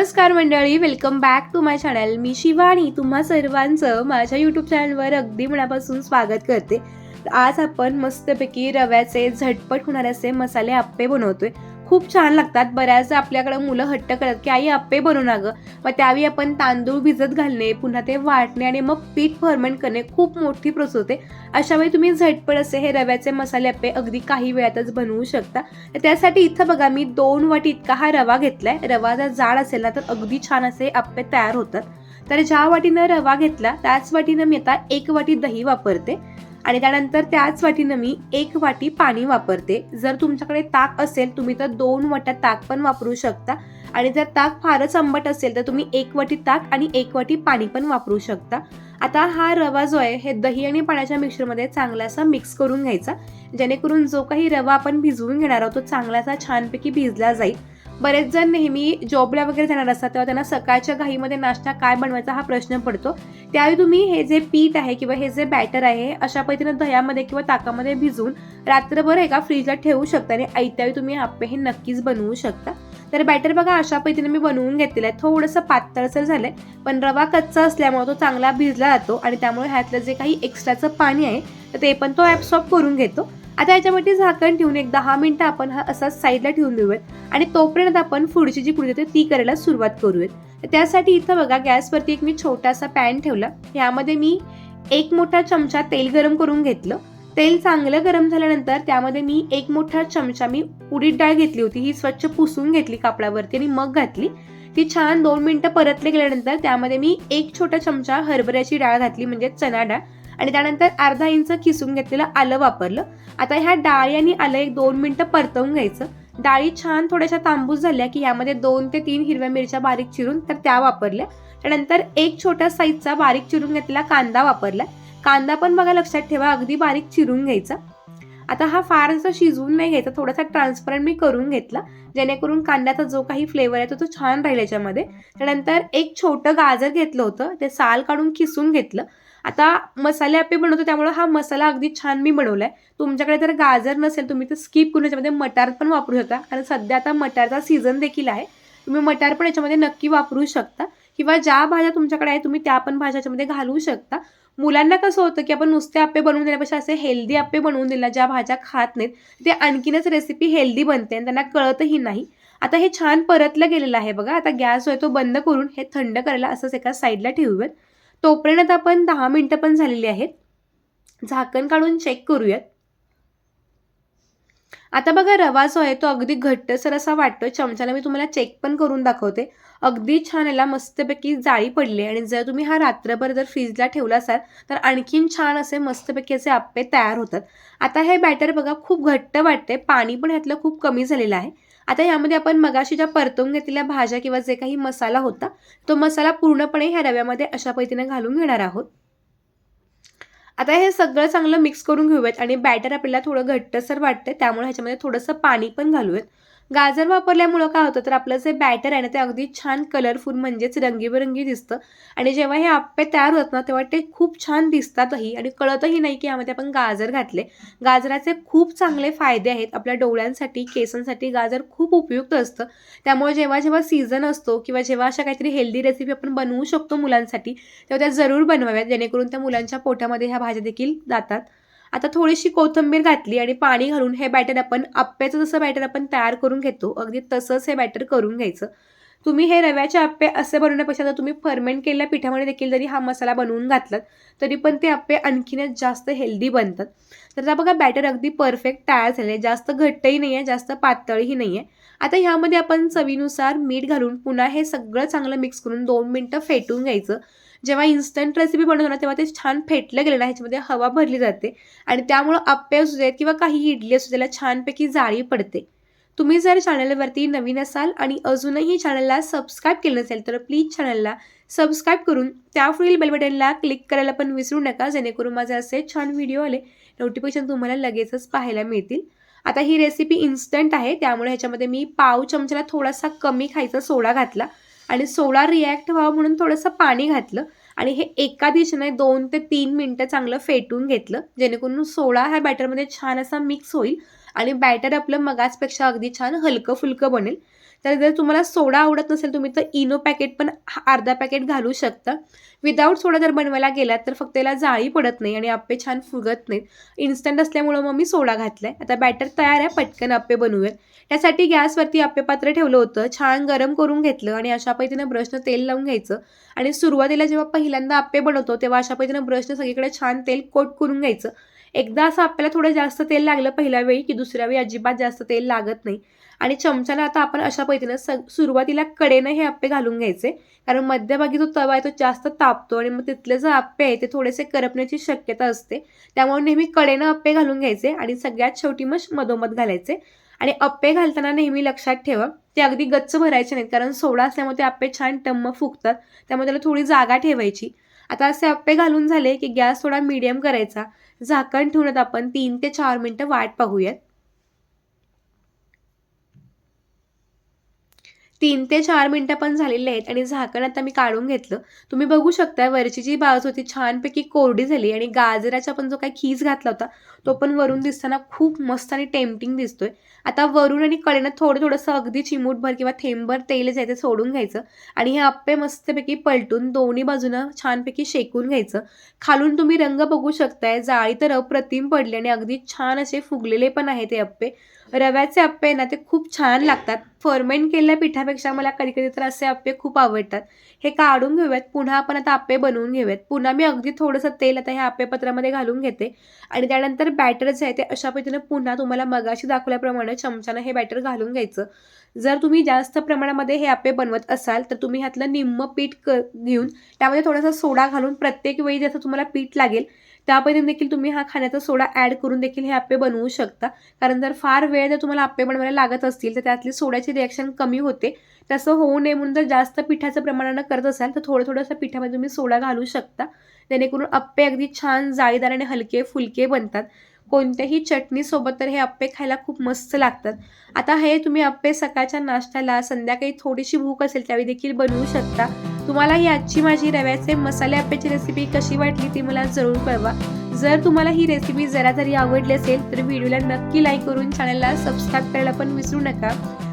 नमस्कार मंडळी welcome back to my channel मी शिवानी तुम्हा सर्वांचं माझ्या यूट्यूब चॅनलवर अगदी मनापासून स्वागत करते. आज आपण मस्तपैकी रव्याचे झटपट होणारे असे मसाले आप्पे बनवतोय. खूप छान लागतात. बऱ्याचदा आपल्याकडं मुलं हट्ट करतात की आई आप्पे बनवू ना गं. मग त्यावेळी आपण तांदूळ भिजत घालणे पुन्हा ते वाटणे आणि मग पीठ फर्मेंट करणे खूप मोठी प्रोसेस होते. अशा वेळी तुम्ही झटपट असे हे रव्याचे मसाले आप्पे अगदी काही वेळातच बनवू शकता. तर त्यासाठी इथं बघा मी दोन वाटी इतका हा रवा घेतलाय. रवा जर जाड असेल ना तर अगदी छान असे आप्पे तयार होतात. तर ज्या वाटीनं रवा घेतला त्याच वाटीनं मी आता एक वाटी दही वापरते. आणि त्यानंतर त्याच वाटीनं मी एक वाटी पाणी वापरते. जर तुमच्याकडे ताक असेल तुम्ही तर दोन वाट्या ताक पण वापरू शकता. आणि जर ताक फारच आंबट असेल तर तुम्ही एक वाटी ताक आणि एक वाटी पाणी पण वापरू शकता. आता हा रवा जो आहे हे दही आणि पाण्याच्या मिक्सरमध्ये चांगला असा मिक्स करून घ्यायचा. जेणेकरून जो काही रवा आपण भिजवून घेणार आहोत तो चांगलासा छानपैकी भिजला जाईल. बरेच जण नेहमी जॉबला वगैरे जाणार असतात तेव्हा त्यांना सकाळच्या घाईमध्ये नाश्ता काय बनवायचा हा प्रश्न पडतो. त्यावेळी तुम्ही हे जे पीठ आहे किंवा हे जे बॅटर आहे अशा पद्धतीनं दह्यामध्ये किंवा ताकामध्ये भिजवून रात्रभर एका फ्रीजला ठेवू शकता आणि ऐत्यावेळी तुम्ही आप्पे हे नक्कीच बनवू शकता. तर बॅटर बघा अशा पद्धतीने मी बनवून घेतलेलं आहे. थोडंसं पातळसर आहे पण रवा कच्चा असल्यामुळे तो चांगला भिजला जातो आणि त्यामुळे ह्यातलं जे काही एक्स्ट्राचं पाणी आहे तर ते पण तो ॲब्सॉर्ब करून घेतो. आता याच्यामध्ये झाकण ठेवून एक दहा मिनटं आपण हा असाच साईडला ठेवून देऊयात. आणि तोपर्यंत आपण पुढची जी कृती ती करायला सुरुवात करूयात. तर त्यासाठी इथं बघा गॅसवरती एक मी छोटासा पॅन ठेवला. यामध्ये मी एक मोठा चमचा तेल गरम करून घेतलं. तेल चांगलं गरम झाल्यानंतर त्यामध्ये मी एक मोठा चमचा मी उडीद डाळ घेतली होती. ही स्वच्छ पुसून घेतली कापडावरती आणि मग घातली. ती छान दोन मिनटं परतले गेल्यानंतर त्यामध्ये मी एक छोटा चमचा हरभऱ्याची डाळ घातली म्हणजे चना डाळ. आणि त्यानंतर अर्धा इंच किसून घेतलेलं आलं वापरलं. आता ह्या डाळी आणि आलं एक दोन मिनटं परतवून घ्यायचं. डाळी छान थोड्याशा तांबूस झाल्या की यामध्ये दोन ते तीन हिरव्या मिरच्या बारीक चिरून तर त्या वापरल्या. त्यानंतर एक छोट्या साईजचा बारीक चिरून घेतलेला कांदा वापरला. कांदा पण बघा लक्षात ठेवा अगदी बारीक चिरून घ्यायचा. आता हा फार असं शिजवून नाही घ्यायचा थोडासा ट्रान्सपरंट मी करून घेतला. जेणेकरून कांद्याचा जो काही फ्लेवर आहे तो तो छान राहील याच्यामध्ये. त्यानंतर एक छोटं गाजर घेतलं होतं ते साल काढून किसून घेतलं. आता मसाले आप्पे बनवतो त्यामुळे हा मसाला अगदी छान मी बनवलाय. तुमच्याकडे जर गाजर नसेल तुम्ही तर स्किप करून याच्यामध्ये मटार पण वापरू शकता. कारण सध्या आता मटारचा सीझन देखील आहे. तुम्ही मटार पण याच्यामध्ये नक्की वापरू शकता. किंवा ज्या भाज्या तुमच्याकडे आहे तुम्ही त्या पण भाज्या याच्यामध्ये घालू शकता. मुलांना कसं होतं की आपण नुसते आप्पे बनवून देण्यापेक्षा असे हेल्दी आप्पे बनवून दिला ज्या भाज्या खात नाहीत ते आणखीनच रेसिपी हेल्दी बनते आणि त्यांना कळतही नाही. आता हे छान परतलं गेलेलं आहे बघा. आता गॅस जो आहे तो बंद करून हे थंड करायला असंच एका साईडला ठेवूयात. तोपर्यंत आपण दहा मिनटं पण झालेली आहेत. झाकण काढून चेक करूयात. आता बघा रवा जो आहे तो अगदी घट्टसर असा वाटतो चमच्याला मी तुम्हाला चेक पण करून दाखवते. अगदी छान याला मस्तपैकी जाळी पडली आणि जर तुम्ही हा रात्रभर जर फ्रीजला ठेवला असाल तर आणखीन छान असे मस्तपैकी असे आप्पे तयार होतात. आता हे बॅटर बघा खूप घट्ट वाटते पाणी पण ह्यातलं खूप कमी झालेलं आहे. आता यामध्ये आपण मगाशी ज्या परतवून घेतलेल्या भाज्या किंवा जे काही मसाला होता तो मसाला पूर्णपणे ह्या रव्यामध्ये अशा पद्धतीने घालून घेणार आहोत. आता हे सगळं चांगलं मिक्स करून घेऊयात आणि बॅटर आपल्याला थोडं घट्टसर वाटतं त्यामुळे ह्याच्यामध्ये थोडंसं पाणी पण घालूयात. गाजर वापरल्यामुळं काय होतं तर आपलं जे बॅटर आहे ना ते अगदी छान कलरफुल म्हणजेच रंगीबेरंगी दिसतं. आणि जेव्हा हे आप्पे तयार होतात ना तेव्हा ते खूप छान दिसतातही आणि कळतही नाही की यामध्ये आपण गाजर घातले. गाजराचे खूप चांगले फायदे आहेत. आपल्या डोळ्यांसाठी केसांसाठी गाजर खूप उपयुक्त असतं. त्यामुळे जेव्हा जेव्हा सीझन असतो किंवा जेव्हा अशा काहीतरी हेल्दी रेसिपी आपण बनवू शकतो मुलांसाठी तेव्हा त्या जरूर बनवाव्यात जेणेकरून त्या मुलांच्या पोटामध्ये ह्या भाज्या देखील जातात. आता थोडीशी कोथिंबीर घातली आणि पाणी घालून हे बॅटर आपण आप्प्याचं जसं बॅटर आपण तयार करून घेतो अगदी तसंच हे बॅटर करून घ्यायचं. तुम्ही हे रव्याचे आप्पे असे बनवण्यापेक्षा जर तुम्ही फर्मेंट केलेल्या पिठामध्ये देखील जरी हा मसाला बनवून घातलात तरी पण ते आप्पे आणखीनच जास्त हेल्दी बनतात. तर आता बघा बॅटर अगदी परफेक्ट तयार झाले जास्त घट्टही नाही आहे जास्त पातळही नाही आहे आता ह्यामध्ये आपण चवीनुसार मीठ घालून पुन्हा हे सगळं चांगलं मिक्स करून दोन मिनटं फेटून घ्यायचं. जेव्हा इन्स्टंट रेसिपी बनवतो ना तेव्हा ते छान फेटलं गेलं ना ह्याच्यामध्ये हवा भरली जाते. आणि त्यामुळं आप्पे असू देत किंवा काही इडली असू त्याला छानपैकी जाळी पडते. तुम्ही जर चॅनलवरती नवीन असाल आणि अजूनही चॅनलला सबस्क्राईब केलं नसेल तर प्लीज चॅनलला सबस्क्राईब करून त्यापुढील पुढील बटनला क्लिक करायला पण विसरू नका जेणेकरून माझे असे छान व्हिडिओ आले. नोटिफिकेशन तुम्हाला लगेचच पाहायला मिळतील. आता ही रेसिपी इन्स्टंट आहे त्यामुळे ह्याच्यामध्ये मी पाव चमच्याला थोडासा कमी खायचा सोडा घातला आणि सोडा रिॲक्ट व्हावं म्हणून थोडंसं पाणी घातलं आणि हे एका दिशेने दोन ते तीन मिनटं चांगलं फेटून घेतलं जेणेकरून सोळा ह्या बॅटरमध्ये छान असा मिक्स होईल आणि बॅटर आपलं मगाचपेक्षा अगदी छान हलकं फुलकं बनेल. तर जर तुम्हाला सोडा आवडत नसेल तुम्ही तर इनो पॅकेट पण हा- अर्धा पॅकेट घालू शकता. विदाऊट सोडा जर बनवायला गेलात तर फक्त याला जाळी पडत नाही आणि आप्पे छान फुगत नाहीत. इन्स्टंट असल्यामुळं मग मी सोडा घातलाय. आता बॅटर तयार आहे पटकन आप्पे बनवूयात. त्यासाठी गॅसवरती आप्पे पात्र ठेवलं होतं छान गरम करून घेतलं आणि अशा पद्धतीनं ब्रशनं तेल लावून घ्यायचं. आणि सुरुवातीला जेव्हा पहिल्यांदा आप्पे बनवतो तेव्हा अशा पद्धतीनं ब्रशनं सगळीकडे छान तेल कोट करून घ्यायचं. एकदा असं आपल्याला थोडं जास्त तेल लागलं पहिल्या वेळी की दुसऱ्या वेळी अजिबात जास्त तेल लागत नाही. आणि चमच्याला आता आपण अशा पद्धतीनं स सुरुवातीला कडेनं हे आप्पे घालून घ्यायचे. कारण मध्यभागी जो तवा आहे तो जास्त तापतो आणि मग तिथले जे आप्पे आहे ते थोडेसे करपण्याची शक्यता असते. त्यामुळे नेहमी कडेनं अप्पे घालून घ्यायचे आणि सगळ्यात शेवटी मग मधोमध घालायचे. आणि अप्पे घालताना नेहमी लक्षात ठेवा ते अगदी गच्च भरायचे नाहीत. कारण सोडा असल्यामुळे ते आप्पे छान टम्म फुगतात. त्यामुळे त्याला थोडी जागा ठेवायची. आता असे अप्पे घालून झाले की गॅस थोडा मीडियम करायचा. झाकण ठेवण्यात आपण तीन ते चार मिनटं वाट पाहूयात. तीन ते चार मिनटं पण झालेले आहेत आणि झाकण आता मी काढून घेतलं. तुम्ही बघू शकता वरची जी बाजू होती छानपैकी कोरडी झाली आणि गाजराचा पण जो काही खीस घातला होता तो पण वरून दिसताना खूप मस्त आणि टेम्पटिंग दिसतोय. आता वरून आणि कडेनं थोडं थोडंसं अगदी चिमूटभर किंवा थेंबभर तेल जायचं सोडून घ्यायचं आणि हे आप्पे मस्तपैकी पलटून दोन्ही बाजूनं छानपैकी शेकून घ्यायचं. खालून तुम्ही रंग बघू शकताय जाळी तर अप्रतिम पडली आणि अगदी छान असे फुगलेले पण आहे ते अप्पे रव्याचे अप्पे ना ते खूप छान लागतात. फर्मेंट केलेल्या पिठापेक्षा मला कधी कधी तर असे अप्पे खूप आवडतात. हे काढून घेऊयात? पुन्हा आपण आता आप्पे बनवून घेऊयात. पुन्हा मी अगदी थोडंसं तेल आता ह्या आप्पेपत्रामध्ये घालून घेते. आणि त्यानंतर बॅटर जे आहे ते अशा पद्धतीने पुन्हा तुम्हाला मगाशी दाखवल्याप्रमाणे चमच्यानं हे बॅटर घालून घ्यायचं. जर तुम्ही जास्त प्रमाणामध्ये हे आप्पे बनवत असाल तर तुम्ही ह्यातलं निम्म पीठ क घेऊन त्यामध्ये थोडासा सोडा घालून प्रत्येक वेळी जसं तुम्हाला पीठ लागेल त्यापैकी देखील तुम्ही हा खाण्याचा सोडा ॲड करून देखील हे आप्पे बनवू शकता. कारण जर फार वेळ जर तुम्हाला आप्पे बनवायला लागत असतील तर त्यातली सोड्याची रिॲक्शन कमी होते. तसं होऊ नये म्हणून जर जास्त पिठाचं प्रमाणानं करत असाल तर थोडं थोडंसं पिठामध्ये तुम्ही सोडा घालू शकता. जेणेकरून अप्पे अगदी छान जाळीदार आणि हलके फुलके बनतात. कोणत्याही चटणीसोबत तर हे अप्पे खायला खूप मस्त लागतात. आता हे तुम्ही अप्पे सकाळच्या नाश्त्याला संध्याकाळी थोडीशी भूक असेल त्यावेळी देखील बनवू शकता. तुम्हाला ही आजची माझी रव्याचे मसाले आप्याची रेसिपी कशी वाटली ती मला जरूर कळवा. जर तुम्हाला ही रेसिपी जरा जरी आवडली असेल तर व्हिडिओला नक्की लाईक करून चॅनलला सबस्क्राईब करायला पण विसरू नका.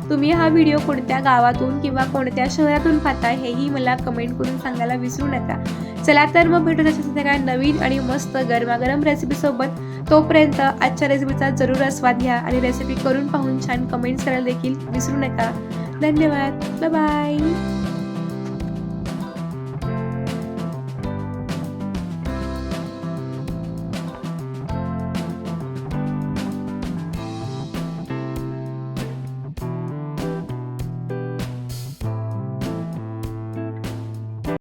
तुम्ही हा व्हिडिओ कोणत्या गावातून किंवा कोणत्या शहरातून पाहता हेही मला कमेंट करून सांगायला विसरू नका. चला तर मग भेटू त्याच्या नवीन आणि मस्त गरमागरम रेसिपीसोबत तोपर्यंत आजच्या रेसिपीचा जरूर आस्वाद घ्या आणि रेसिपी करून पाहून छान कमेंट्स करायला देखील विसरू नका. धन्यवाद. बाय